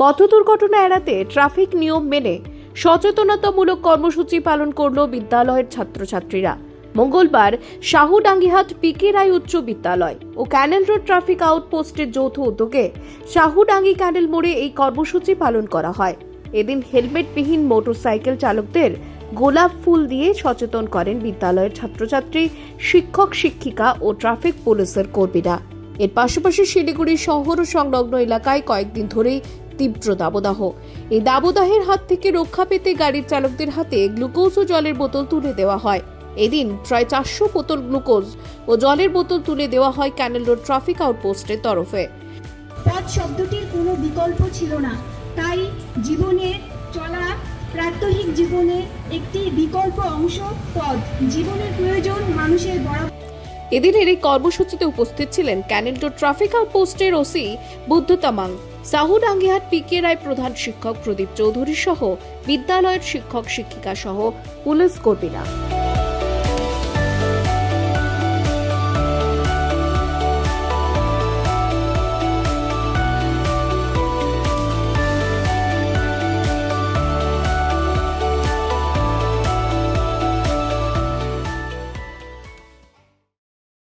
পথ দুর্ঘটনা এড়াতে ট্রাফিক নিয়ম মেনে সচেতনতামূলক কর্মসূচি পালন করল বিদ্যালয়ের ছাত্রছাত্রীরা। মঙ্গলবার শাহুডাঙ্গিহাট পিকে রায় উচ্চ বিদ্যালয় ও ক্যানেল রোড ট্রাফিক আউটপোস্টের যৌথ উদ্যোগে শাহুডাঙ্গি ক্যানেল মোড়ে এই কর্মসূচি পালন করা হয়। এদিন হেলমেটবিহীন মোটরসাইকেল চালকদের গোলাপ ফুল দিয়ে সচেতন করেন বিদ্যালয়ের ছাত্রছাত্রী, শিক্ষক, শিক্ষিকা ও ট্রাফিক পুলিশের কর্মীরা। এর পাশাপাশি শিলিগুড়ি শহর ও সংলগ্ন এলাকায় কয়েকদিন ধরেই তীব্র দাবদাহ। এই দাবদাহের হাত থেকে রক্ষা পেতে গাড়ির চালকদের হাতে গ্লুকোজ ও জলের বোতল তুলে দেওয়া হয়। এদিন প্রায় চারশো বোতল গ্লুকোজ ও জলের বোতল তুলে দেওয়া হয় ক্যানেল রোড ট্রাফিক আউটপোস্টের তরফে। পথ শব্দটির কোনো বিকল্প ছিল না। তাই জীবনের চলা প্রাত্যহিক জীবনের একটি বিকল্প অংশ পথ। জীবনের প্রয়োজন মানুষের বরাবর এদিনের এই কর্মসূচিতে উপস্থিত ছিলেন ক্যানেলটো traffic আউটপোস্টের OC Buddha Tamang P K Roy প্রধান শিক্ষক প্রদীপ চৌধুরী সহ বিদ্যালয়ের শিক্ষক শিক্ষিকা সহ পুলিশ কর্মীরা।